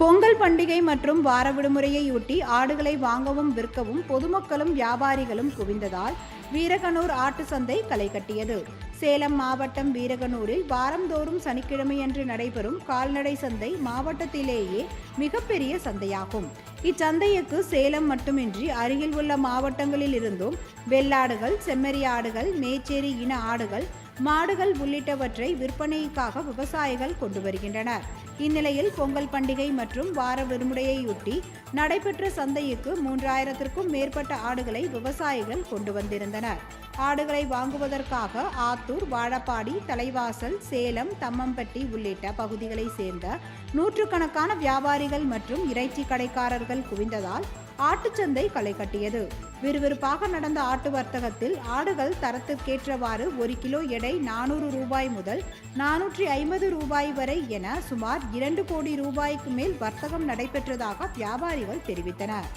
பொங்கல் பண்டிகை மற்றும் வார விடுமுறையையொட்டி ஆடுகளை வாங்கவும் விற்கவும் பொதுமக்களும் வியாபாரிகளும் குவிந்ததால் வீரகனூர் ஆட்டு சந்தை களை கட்டியது. சேலம் மாவட்டம் வீரகனூரில் வாரந்தோறும் சனிக்கிழமையன்று நடைபெறும் கால்நடை சந்தை மாவட்டத்திலேயே மிகப்பெரிய சந்தையாகும். இச்சந்தைக்கு சேலம் மட்டுமின்றி அருகில் உள்ள மாவட்டங்களில் இருந்தும் வெள்ளாடுகள் செம்மறி ஆடுகள் மேச்சேரி இன ஆடுகள் மாடுகள் உள்ளிட்டவற்றை விற்பனைக்காக விவசாயிகள் கொண்டு வருகின்றனர். இந்நிலையில் பொங்கல் பண்டிகை மற்றும் வார விடுமுறையையொட்டி நடைபெற்ற சந்தைக்கு மூன்றாயிரத்திற்கும் மேற்பட்ட ஆடுகளை விவசாயிகள் கொண்டு வந்திருந்தனர். ஆடுகளை வாங்குவதற்காக ஆத்தூர் வாழப்பாடி தலைவாசல் சேலம் தம்மம்பட்டி உள்ளிட்ட பகுதிகளைச் சேர்ந்த நூற்றுக்கணக்கான வியாபாரிகள் மற்றும் இறைச்சி கடைக்காரர்கள் குவிந்ததால் ஆட்டுச்சந்தை களை கட்டியது. விறுவிறுப்பாக நடந்த ஆட்டு வர்த்தகத்தில் ஆடுகள் தரத்திற்கேற்றவாறு ஒரு கிலோ எடை நானூறு ரூபாய் முதல் நானூற்றி ஐம்பது ரூபாய் வரை என சுமார் இரண்டு கோடி ரூபாய்க்கு மேல் வர்த்தகம் நடைபெற்றதாக வியாபாரிகள் தெரிவித்தனர்.